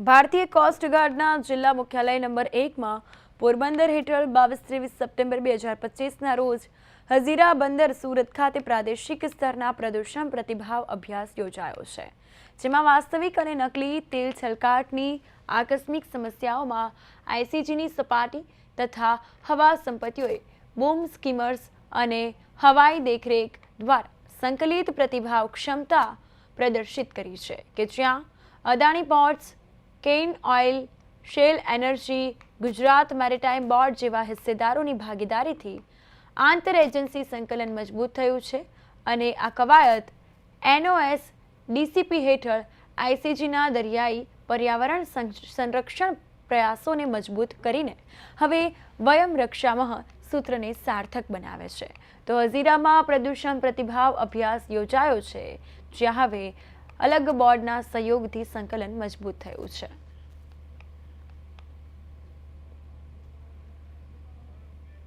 ભારતીય કોસ્ટગાર્ડના જિલ્લા મુખ્યાલય નંબર એકમાં પોરબંદર હેઠળ બાવીસ ત્રેવીસ સપ્ટેમ્બર બે હજાર પચીસના રોજ હઝીરા બંદર સુરત ખાતે પ્રાદેશિક સ્તરના પ્રદૂષણ પ્રતિભાવ અભ્યાસ યોજાયો છે, જેમાં વાસ્તવિક અને નકલી તેલ છલકાટની આકસ્મિક સમસ્યાઓમાં આઈસીજીની સપાટી તથા હવા સંપત્તિઓએ બોમ્બ સ્કીમર્સ અને હવાઈ દેખરેખ દ્વારા સંકલિત પ્રતિભાવ ક્ષમતા પ્રદર્શિત કરી છે, કે જ્યાં Adani ports Cairn oil, Shell energy, Gujarat maritime board જેવા હિસ્સેદારોની ભાગીદારીથી આંતર એજન્સી સંકલન મજબૂત થયું છે અને આ કવાયત એનઓએસ ડીસીપી હેઠળ આઈસીજીના દરિયાઈ પર્યાવરણ સંરક્ષણ પ્રયાસોને મજબૂત કરીને હવે વયમ રક્ષામહ સૂત્રને સાર્થક બનાવે છે. તો હઝીરામાં પ્રદૂષણ પ્રતિભાવ અભ્યાસ યોજાયો છે. જ્યાં હવે અલગ બોર્ડના સહયોગથી સંકલન મજબૂત થયું છે.